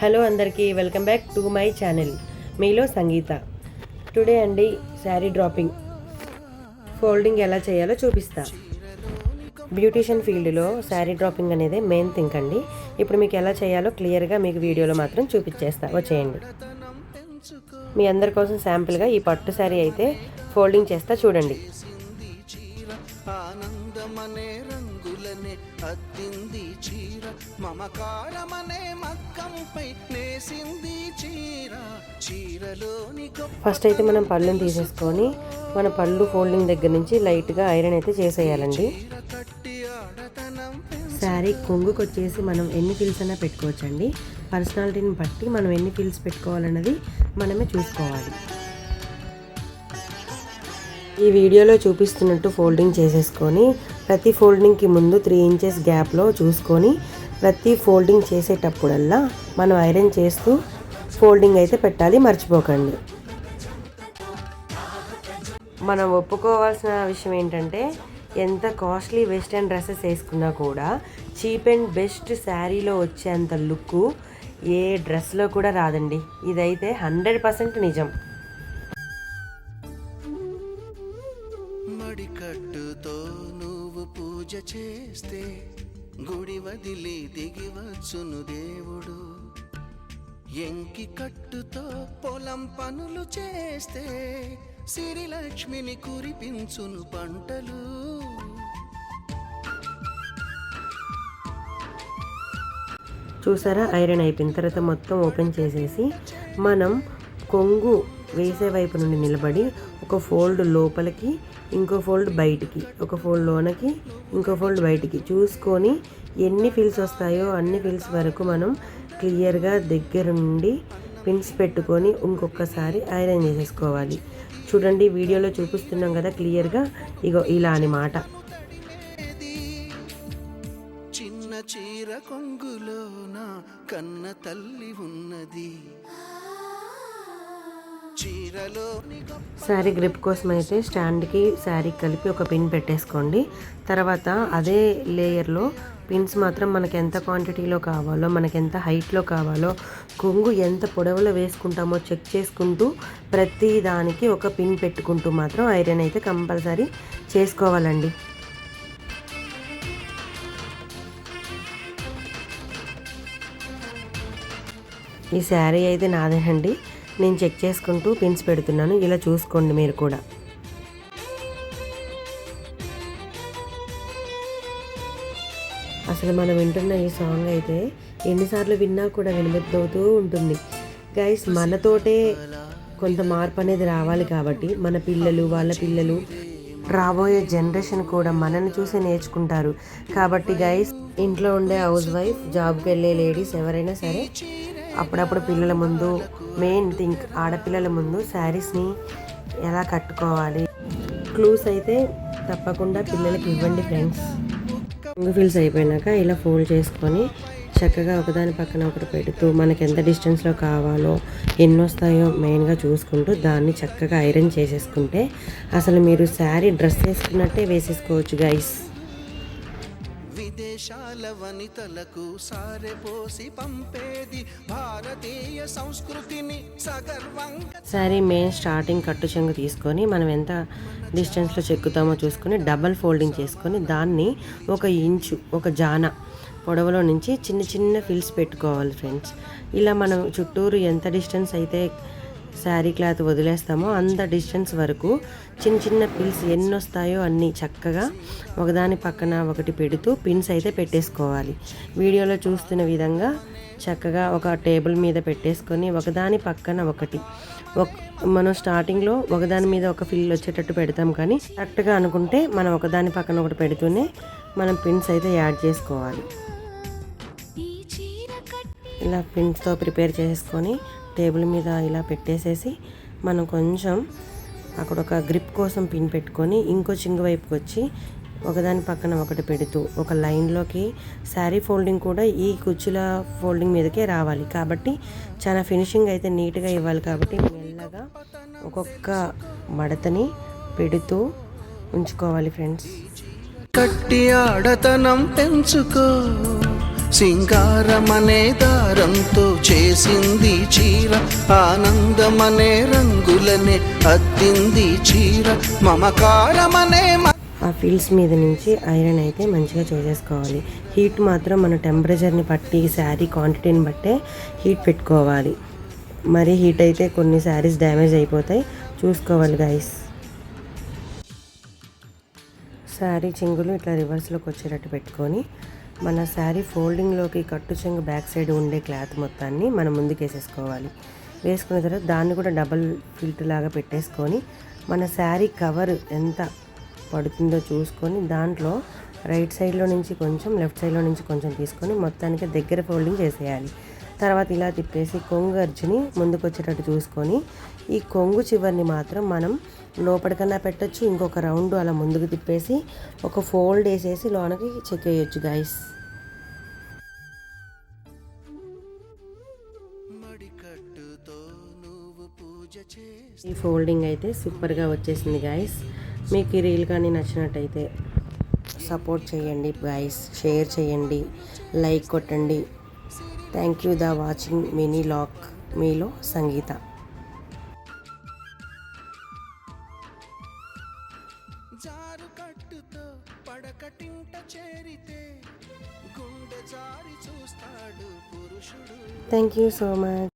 Hello అందరికీ welcome back to my channel. మీలో Sangeetha. Today అండి శారీ డ్రాపింగ్. ఫోల్డింగ్ ఎలా చేయాలో చూపిస్తా. బ్యూటీషియన్ ఫీల్డ్లో శారీ డ్రాపింగ్ అనేది మెయిన్ థింక్ అండి. ఇప్పుడు మీకు ఎలా చేయాలో క్లియర్గా మీకు వీడియోలో మాత్రం చూపించేస్తా వచ్చేయండి. మీ అందరి కోసం శాంపుల్గా ఈ పట్టు శారీ అయితే ఫోల్డింగ్ చేస్తా చూడండి. ఆనందమనే రంగులనే అద్దింది చీర మమకారమనే మక్కంపై నేసింది చీర. చీరలోని ఫస్ట్ అయితే మనం పళ్ళుని తీసేసుకొని మన పళ్ళు ఫోల్డింగ్ దగ్గర నుంచి లైట్గా ఐరన్ అయితే చేసేయాలండి. శారీ కొంగుకు వచ్చేసి మనం ఎన్ని ఫిల్స్ అయినా పెట్టుకోవచ్చండి. పర్సనాలిటీని బట్టి మనం ఎన్ని ఫిల్స్ పెట్టుకోవాలన్నది మనమే చూసుకోవాలి. ఈ వీడియోలో చూపిస్తున్నట్టు ఫోల్డింగ్ చేసేసుకొని ప్రతి ఫోల్డింగ్కి ముందు త్రీ ఇంచెస్ గ్యాప్లో చూసుకొని ప్రతి ఫోల్డింగ్ చేసేటప్పుడల్లా మనం ఐరన్ చేస్తూ ఫోల్డింగ్ అయితే పెట్టాలి మర్చిపోకండి. మనం ఒప్పుకోవాల్సిన విషయం ఏంటంటే ఎంత కాస్ట్లీ వెస్ట్రన్ డ్రెస్సెస్ వేసుకున్నా కూడా చీప్ అండ్ బెస్ట్ శారీలో వచ్చేంత లుక్ ఏ డ్రెస్లో కూడా రాదండి. ఇదైతే హండ్రెడ్ పర్సెంట్ నిజం. పూజ చేస్తే గుడి వదిలి దిగివచ్చును దేవుడు. ఎంకి కట్టుతో పొలం పనులు చేస్తే సిరిలక్ష్మిని కురిపించును పంటలు. చూసారా? ఐరన్ అయిపోయిన తర్వాత మొత్తం ఓపెన్ చేసేసి మనం కొంగు వేసే వైపు నుండి నిలబడి ఒక ఫోల్డ్ లోపలికి ఇంకో ఫోల్డ్ బయటికి ఒక ఫోల్డ్ లోనకి ఇంకో ఫోల్డ్ బయటికి చూసుకొని ఎన్ని ఫిల్స్ వస్తాయో అన్ని ఫిల్స్ వరకు మనం క్లియర్గా దగ్గర నుండి పిన్స్ పెట్టుకొని ఇంకొకసారి ఐరన్ చేసేసుకోవాలి. చూడండి వీడియోలో చూపిస్తున్నాం కదా క్లియర్గా? ఇగో ఇలా అని మాట. చిన్న చీర కొంగులోన కన్న తల్లి ఉన్నది. శారీ గ్రిప్ కోసం అయితే స్టాండ్కి శారీ కలిపి ఒక పిన్ పెట్టేసుకోండి. తర్వాత అదే లేయర్లో పిన్స్ మాత్రం మనకి ఎంత క్వాంటిటీలో కావాలో మనకి ఎంత హైట్లో కావాలో కొంగు ఎంత పొడవులో వేసుకుంటామో చెక్ చేసుకుంటూ ప్రతి దానికి ఒక పిన్ పెట్టుకుంటూ మాత్రం ఐరన్ అయితే కంపల్సరీ చేసుకోవాలండి. ఈ శారీ అయితే నాదేనండి. నేను చెక్ చేసుకుంటూ పిన్స్ పెడుతున్నాను. ఇలా చూసుకోండి మీరు కూడా. అసలు మనం వింటున్న ఈ సాంగ్ అయితే ఎన్నిసార్లు విన్నా కూడా వినబద్దవుతూ ఉంటుంది. గైస్ మనతోటే కొంత మార్పు అనేది రావాలి కాబట్టి మన పిల్లలు వాళ్ళ పిల్లలు రాబోయే జనరేషన్ కూడా మనల్ని చూసి నేర్చుకుంటారు. కాబట్టి గైస్ ఇంట్లో ఉండే హౌస్ వైఫ్ జాబ్కి వెళ్ళే లేడీస్ ఎవరైనా సరే అప్పుడప్పుడు పిల్లల ముందు మెయిన్ థింక్ ఆడపిల్లల ముందు శారీస్ని ఎలా కట్టుకోవాలి? క్లూస్ అయితే తప్పకుండా పిల్లలకి ఇవ్వండి ఫ్రెండ్స్. రింగ్ ఫిల్స్ అయిపోయినాక ఇలా ఫోల్డ్ చేసుకొని చక్కగా ఒకదాని పక్కన ఒకటి పెడుతూ మనకి ఎంత డిస్టెన్స్లో కావాలో ఎన్ని వస్తాయో మెయిన్గా చూసుకుంటూ దాన్ని చక్కగా ఐరన్ చేసేసుకుంటే అసలు మీరు శారీ డ్రెస్ వేసుకున్నట్టే వేసేసుకోవచ్చు గైస్ దేశాల వనితలకు సారెపోసి పంపేది భారతీయ సంస్కృతిని సగర్వంగా మెయిన్ స్టార్టింగ్ కట్టు చెంగు తీసుకొని మనం ఎంత డిస్టెన్స్లో చెక్కుతామో చూసుకొని డబల్ ఫోల్డింగ్ చేసుకొని దాన్ని ఒక ఇంచు ఒక జాన పొడవలో నుంచి చిన్న చిన్న ఫిల్స్ పెట్టుకోవాలి ఫ్రెండ్స్. ఇలా మనం చుట్టూరు ఎంత డిస్టెన్స్ అయితే శారీ క్లాత్ వదిలేస్తామో అంత డిస్టెన్స్ వరకు చిన్న చిన్న పిన్స్ ఎన్ని వస్తాయో అన్నీ చక్కగా ఒకదాని పక్కన ఒకటి పెడుతూ పిన్స్ అయితే పెట్టేసుకోవాలి. వీడియోలో చూస్తున్న విధంగా చక్కగా ఒక టేబుల్ మీద పెట్టేసుకొని ఒకదాని పక్కన ఒకటి. ఒక మనం స్టార్టింగ్లో ఒకదాని మీద ఒక ఫిల్ వచ్చేటట్టు పెడతాం కానీ కరెక్ట్గా అనుకుంటే మనం ఒకదాని పక్కన ఒకటి పెడుతూనే మనం పిన్స్ అయితే యాడ్ చేసుకోవాలి. ఇలా పిన్స్తో ప్రిపేర్ చేసుకొని టేబుల్ మీద ఇలా పెట్టేసేసి మనం కొంచెం అక్కడ ఒక గ్రిప్ కోసం పిన్ పెట్టుకొని ఇంకో చింగు వైపుకి వచ్చి ఒకదాని పక్కన ఒకటి పెడుతూ ఒక లైన్లోకి శారీ ఫోల్డింగ్ కూడా ఈ కుచ్చుల ఫోల్డింగ్ మీదకే రావాలి. కాబట్టి చాలా ఫినిషింగ్ అయితే నీట్గా ఇవ్వాలి. కాబట్టి మెల్లగా ఒక్కొక్క మడతని పెడుతూ ఉంచుకోవాలి ఫ్రెండ్స్. కట్టి ఆడతనం పెంచుకో. సింగారమనే దారంతో చేసింది చీర ఆనందమనే రంగులనే అద్దింది చీర మమకారమనే ఆ ఫీల్డ్స్ మీద నుంచి ఐరన్ అయితే మంచిగా చేసేసుకోవాలి. హీట్ మాత్రం మన టెంపరేచర్ని బట్టి శారీ క్వాంటిటీని బట్టే హీట్ పెట్టుకోవాలి. మరి హీట్ అయితే కొన్ని శారీస్ డ్యామేజ్ అయిపోతాయి. చూసుకోవాలి గైస్ శారీ చెంగులు ఇట్లా రివర్స్లోకి వచ్చేటట్టు పెట్టుకొని మన శారీ ఫోల్డింగ్లోకి కట్టు చెంగు బ్యాక్ సైడ్ ఉండే క్లాత్ మొత్తాన్ని మనం ముందుకు వేసేసుకోవాలి. వేసుకున్న తర్వాత దాన్ని కూడా డబల్ ఫిల్ట్ లాగా పెట్టేసుకొని మన శారీ కవర్ ఎంత పడుతుందో చూసుకొని దాంట్లో రైట్ సైడ్లో నుంచి కొంచెం లెఫ్ట్ సైడ్లో నుంచి కొంచెం తీసుకొని మొత్తానికి దగ్గర ఫోల్డింగ్ చేసేయాలి. తర్వాత ఇలా తిప్పేసి కొంగు అర్జుని ముందుకు వచ్చేటట్టు చూసుకొని ఈ కొంగు చివరిని మాత్రం మనం లోపలికన్నా పెట్టచ్చు ఇంకొక రౌండ్ అలా ముందుకు తిప్పేసి ఒక ఫోల్డ్ వేసేసి లోనకి చెక్ చేయొచ్చు గాయస్ నువ్వు పూజ ఈ ఫోల్డింగ్ అయితే సూపర్గా వచ్చేసింది గాయస్ మీకు ఈ రీల్ కానీ నచ్చినట్టయితే సపోర్ట్ చేయండి గాయస్ షేర్ చేయండి లైక్ కొట్టండి. Thank you the watching mini lock మీలో సంగీత జారు కట్టుతో పడకటింట చేరితే గుండె జారి చూస్తాడు పురుషుడు. Thank you so much